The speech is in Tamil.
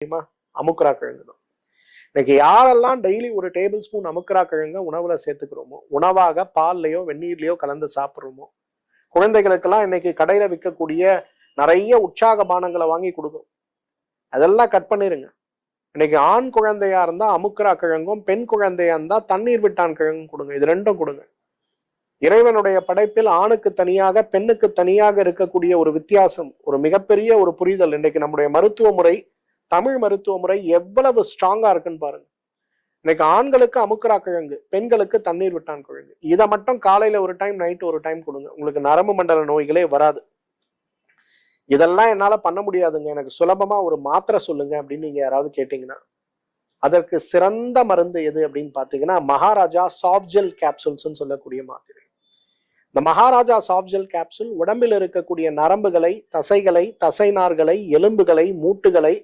தெரியுமா? அமுக்குரா கிழங்கு தான் இன்னைக்கு யாரெல்லாம் டெய்லி ஒரு டேபிள் ஸ்பூன் அமுக்குரா கிழங்க உணவுல சேர்த்துக்கிறோமோ உணவாக பால்லயோ வெந்நீர்லையோ கலந்து சாப்பிடுறோமோ குழந்தைகளுக்கெல்லாம் இன்னைக்கு கடையில விற்கக்கூடிய நிறைய உற்சாக பானங்களை வாங்கி கொடுக்கும் அதெல்லாம் கட் பண்ணிருங்க. இன்னைக்கு ஆண் குழந்தையா இருந்தா அமுக்குரா கிழங்கும் பெண் குழந்தையா இருந்தா தண்ணீர் விட்டான் கிழங்கும் கொடுங்க. இது ரெண்டும் கொடுங்க. இறைவனுடைய படைப்பில் ஆணுக்கு தனியாக பெண்ணுக்கு தனியாக இருக்கக்கூடிய ஒரு வித்தியாசம் ஒரு மிகப்பெரிய ஒரு புரிதல் இன்னைக்கு நம்முடைய மருத்துவ முறை தமிழ் மருத்துவ முறை எவ்வளவு ஸ்ட்ராங்கா இருக்குன்னு பாருங்க. இன்னைக்கு ஆண்களுக்கு அமுக்கரா கிழங்கு பெண்களுக்கு தண்ணீர் விட்டான் கிழங்கு. இதை மட்டும் காலையில ஒரு டைம் நைட் ஒரு டைம் கொடுங்க. உங்களுக்கு நரம்பு மண்டல நோய்களே வராது. இதெல்லாம் என்னால பண்ண முடியாதுங்க. எனக்கு சுலபமா ஒரு மாத்திரை சொல்லுங்க அப்படின்னு நீங்க யாராவது கேட்டீங்கன்னா அதற்கு சிறந்த மருந்து எது அப்படின்னு பாத்தீங்கன்னா மகாராஜா சாப்ஜெல் கேப்சூல்ஸ் சொல்லக்கூடிய மாத்திரை. இந்த மகாராஜா சாப்ஜெல் கேப்சூல் உடம்பில் இருக்கக்கூடிய நரம்புகளை தசைகளை தசைநார்களை எலும்புகளை மூட்டுகளை